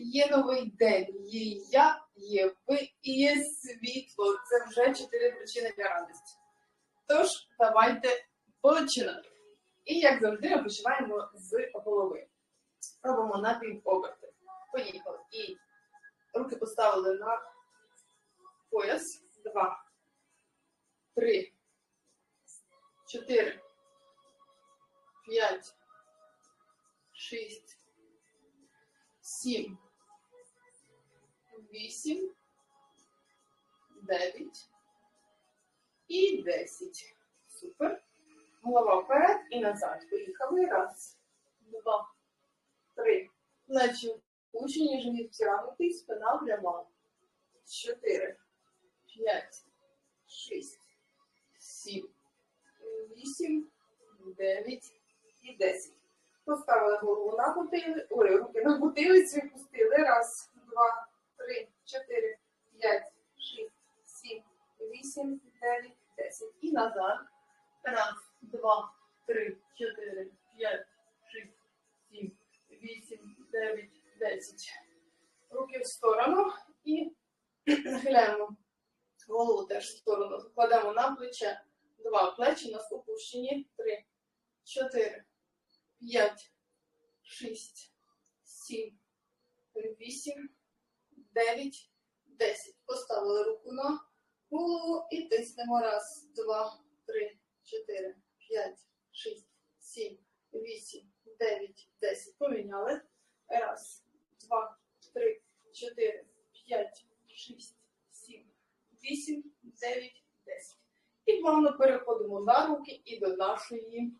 Є новий день, є я, є ви і є світло. Це вже чотири причини для радості. Тож, давайте починати. І як завжди, ми починаємо з голови. Робимо напівоберти. Поїхали. І руки поставили на пояс. Два, три, чотири, п'ять, шість, сім, вісім, дев'ять і десять. Супер. Голова вперед і назад. Поїхали. Раз, два, три. Плечі опущені, живіт втягнутий, спина пряма. Чотири, п'ять, шість, сім, вісім, дев'ять і десять. Поставили голову на потили, ой, руки на потилиці, пустили. Раз, два, три, чотири, п'ять, шість, сім, вісім, дев'ять, десять. І назад. Раз, два, три, чотири, п'ять, шість, сім, вісім, дев'ять, десять. Руки в сторону і нахиляємо голову теж в сторону. Кладемо на плече. Два плечі у нас опущені. Три, чотири, п'ять, шість, сім, вісім, дев'ять, десять. Поставили руку на голову і тиснемо. Раз, два, три, чотири, п'ять, шість, сім, вісім, дев'ять, десять. Поміняли. Раз, два, три, чотири, п'ять, шість, сім, вісім, дев'ять, десять. І плавно переходимо на руки і до нашої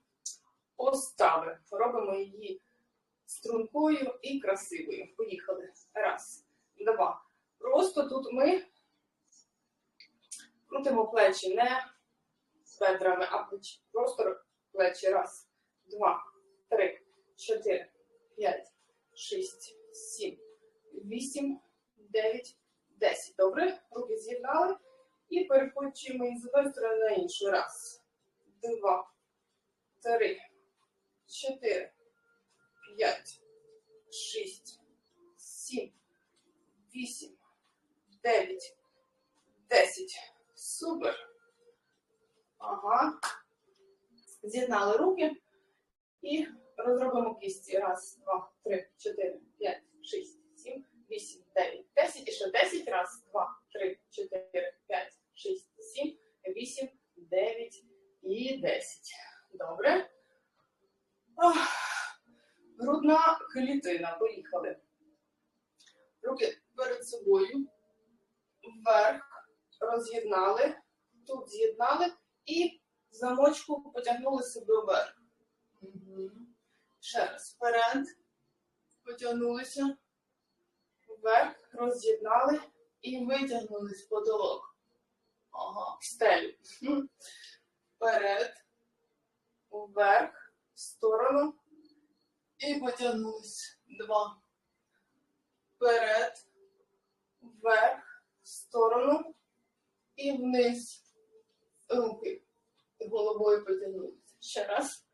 постави. Робимо її стрункою і красивою. Поїхали. Раз, два. Просто тут ми крутимо плечі не з бедрами, а плечі. Просто плечі. Раз, два, три, чотири, п'ять, шість, сім, вісім, дев'ять, десять. Добре? Руки з'єднали. І перекочуємо із одної на іншу. Раз, два, три, чотири, п'ять, шість, сім, вісім, дев'ять, десять. Супер. Ага. З'єднали руки і розробимо кісті. Раз, два, три, чотири, п'ять, шість, сім, вісім, дев'ять, десять. І ще десять. Раз, два, три, чотири, п'ять, шість, сім, вісім, дев'ять і десять. Добре. Ох. Грудна клітина. Поїхали. Руки перед собою. Вверх. Роз'єднали. Тут з'єднали і замочку потягнули себе вверх. Угу. Ще раз. Вперед. Потягнулися. Вверх. Роз'єднали і витягнулись в потолок. Ага, в стелю. Вперед. Вверх. В сторону. І потягнулись. Два. Вперед. Вверх. В сторону. І вниз. Руки. Головою потягнулися. Ще раз.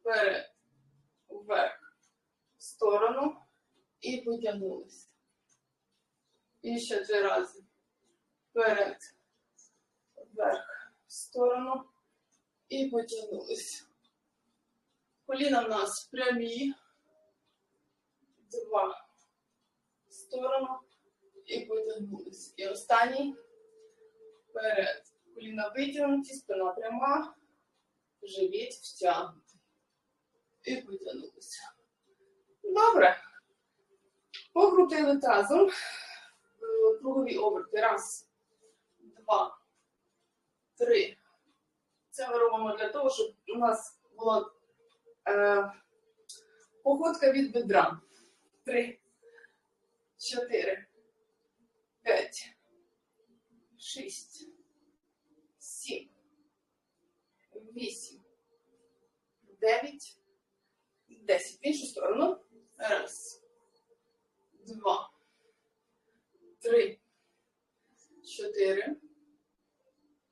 Вперед. Вверх. В сторону. І потягнулися. І ще три рази. Вперед. Вверх. В сторону. І потягнулися. Коліна в нас прямі. Два. В сторону. І потягнулися. І останній. Вперед. Коліна витягнуті, спина пряма. Живіт втягнутий. І потягнулися. Добре. Покрутили тазом. Е, Кругові оберти. Раз, два, три. Це ми робимо для того, щоб у нас була е, походка від бедра. Три, чотири, п'ять, шість, сім, вісім, дев'ять, десять. В іншу сторону. Раз, два, три, чотири,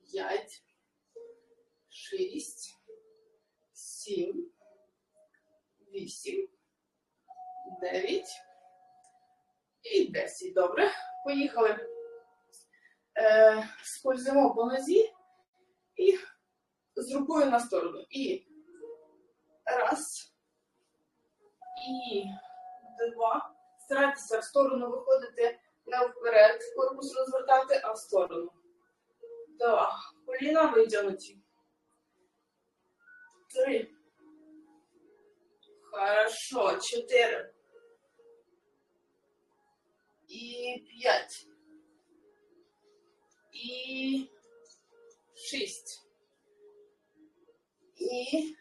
п'ять, шість, сім, вісім, дев'ять, І 10. Добре. Поїхали. Е, скользимо по нозі і з рукою на сторону. І раз. І два. Старайтеся в сторону виходити не вперед, корпус розвертати, а в сторону. Два. Коліна витягнуті. Три. Хорошо. Чотири. І п'ять. І шість. І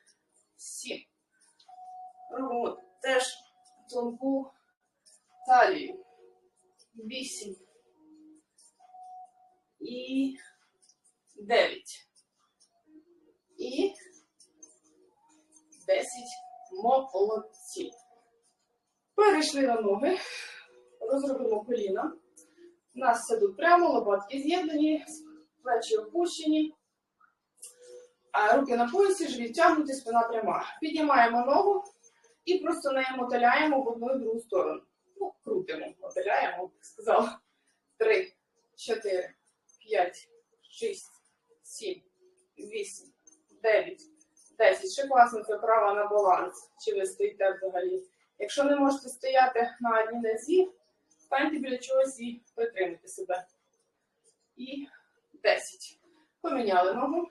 сім. Робимо теж тонку талію. Вісім. І дев'ять. І десять. Молодці. Перейшли на ноги. Розробимо коліна. У нас тут прямо, лопатки з'єднані, плечі опущені. Руки на поясі, живіт тягнуті, спина пряма. Піднімаємо ногу і просто нею мотиляємо в одну і другу сторону. Ну, крутимо, мотиляємо, як сказала. Три, чотири, п'ять, шість, сім, вісім, дев'ять, десять. Ще класно це права на баланс. Чи ви стоїте взагалі? Якщо не можете стояти на одній нозі, станьте біля чогось і притримуйте себе. І десять. Поміняли ногу.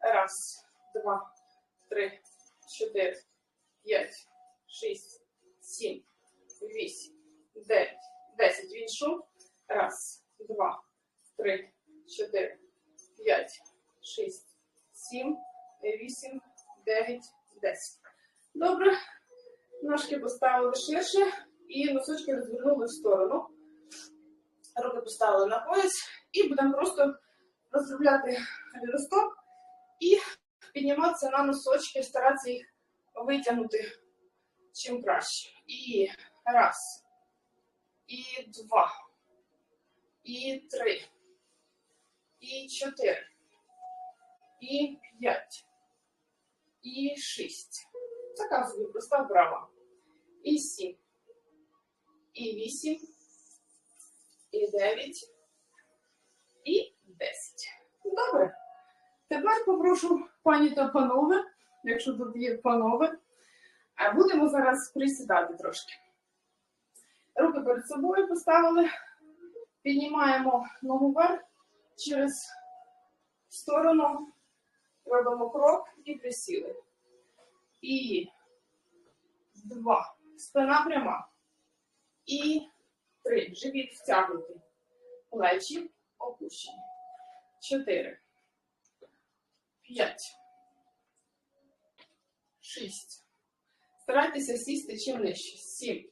Раз, два, три, чотири, п'ять, шість, сім, вісім, дев'ять, десять. В іншу. Раз, два, три, чотири, п'ять, шість, сім, вісім, дев'ять, десять. Добре. Ножки поставили ширше і носочки розвернули в сторону. Руки поставили на пояс і будемо просто розробляти ліростоп і підніматися на носочки, старатися їх витягнути чим краще. І раз, і два, і три, і чотири, і п'ять, і шість. Така собі проста вправа. І сім, і вісім, і дев'ять, і десять. Добре. Тепер попрошу пані та панове, якщо тут є панове, а будемо зараз присідати трошки. Руки перед собою поставили, піднімаємо ногу вверх через сторону, робимо крок і присіли. І два. Спина пряма. І три. Живіт втягнутий. Плечі опущені. Чотири. П'ять. Шість. Старайтеся сісти чим нижче. Сім.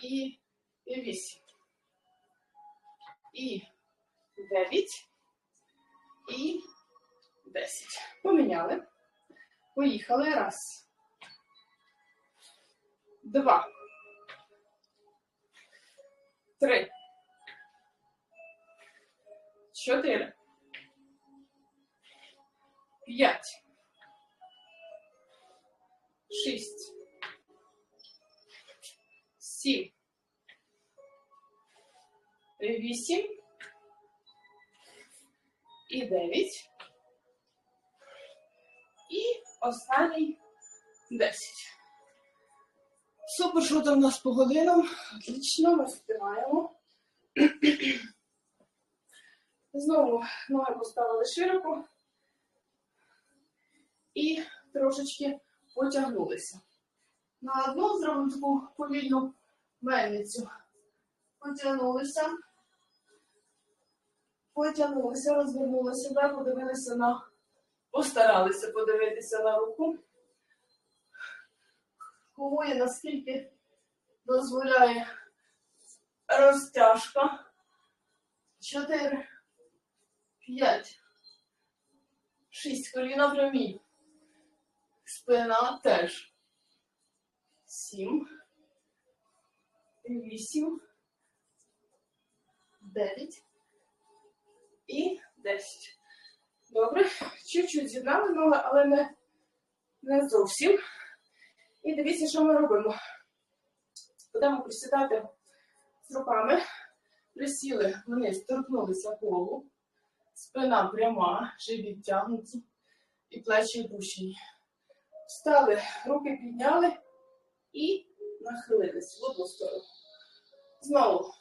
І, вісім. І дев'ять. І десять. Поміняли. Поїхали. Раз. Два. Три. Чотири. П'ять. Шість. Сім. Вісім. І дев'ять. І останній 10. Супер, що там у нас по годинам? Отлично, ми співаємо. Знову ноги поставили широко і трошечки потягнулися. На одну зробимо таку повільну мельницю. Потягнулися, потягнулися, розвернули себе, подивилися на, постаралися подивитися на руку. Кого наскільки дозволяє розтяжка. Чотири, п'ять, шість. Коліна прямі. Спина теж. Сім. Вісім. Дев'ять. І десять. Добре. Чуть-чуть з'єднали ноги, але не, не зовсім. І дивіться, що ми робимо. Будемо присідати з руками, присіли вниз, торкнулися полу, спина пряма, живіт тягнуться і плечі опущені. Встали, руки підняли і нахилились в одну сторону. Знову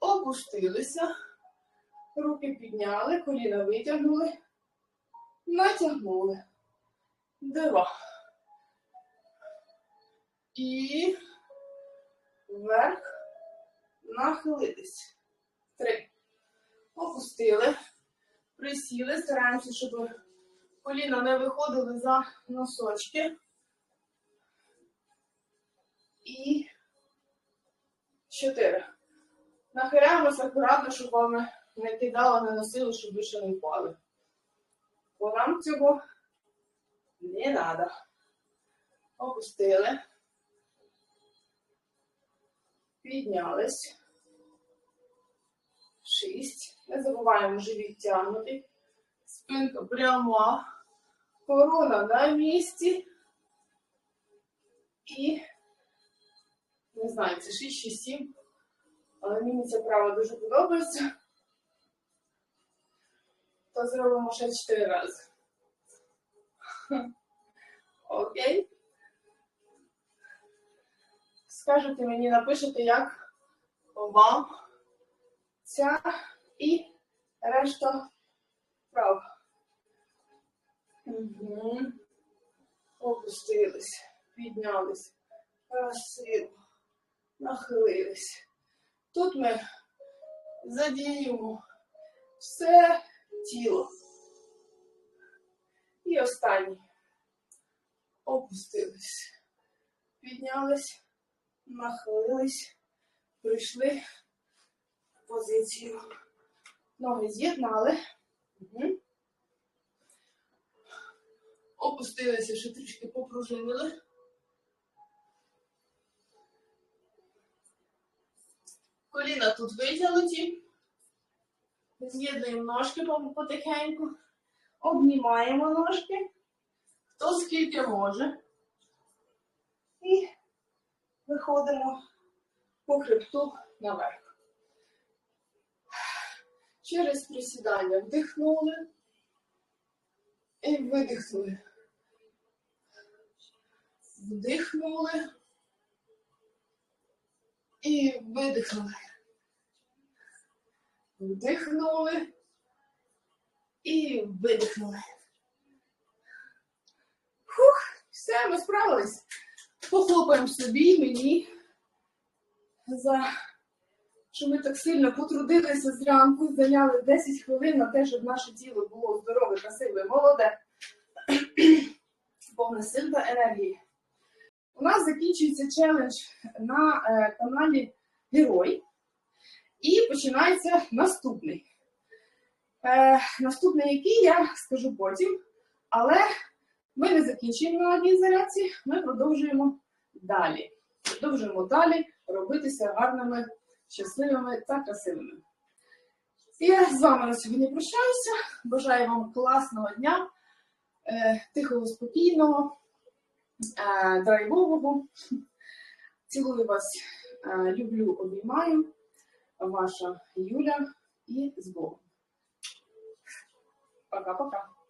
опустилися, руки підняли, коліна витягнули, натягнули. Два. І вверх нахилитись. Три. Опустили. Присіли, стараємося, щоб коліна не виходили за носочки. І чотири. Нахиляємося акуратно, щоб вам не кидало, не носило, щоб ще не впали. Бо нам цього не треба. Опустили. Піднялись. Шість. Не забуваємо живіт тягнути. Спинка пряма. Корона на місці. І не знаю, це 6 чи 7. Але мені ця права дуже подобається. То зробимо ще 4 рази. Окей. Скажете мені, напишете, як вам ця і решта прав. Угу. Опустились, піднялись, красиво, нахилились. Тут ми задіємо все тіло. І останній. Опустились. Піднялись, нахилились, прийшли в позицію. Ноги з'єднали. Угу. Опустилися, ще трішки попружинили. Коліна тут витягнуті. З'єднуємо ножки потихеньку. Обнімаємо ножки. Хто скільки може. Виходимо по хребту наверх. Через присідання вдихнули і видихнули. Вдихнули і видихнули. Вдихнули і видихнули. Фух, все, ми справились. Похлопаємо собі, мені, за що ми так сильно потрудилися зранку, зайняли 10 хвилин на те, щоб наше тіло було здорове, красиве, молоде, повне сил та енергії. У нас закінчується челендж на е, каналі Герой. І починається наступний. Е, наступний, який я скажу потім, але ми не закінчуємо на одній зарядці, ми продовжуємо далі. Продовжуємо далі робитися гарними, щасливими та красивими. Я з вами на сьогодні прощаюся. Бажаю вам класного дня, е, тихого, спокійного, е, драйвового. Цілую вас, е, люблю, обіймаю. Ваша Юля і з Богом. Пока-пока.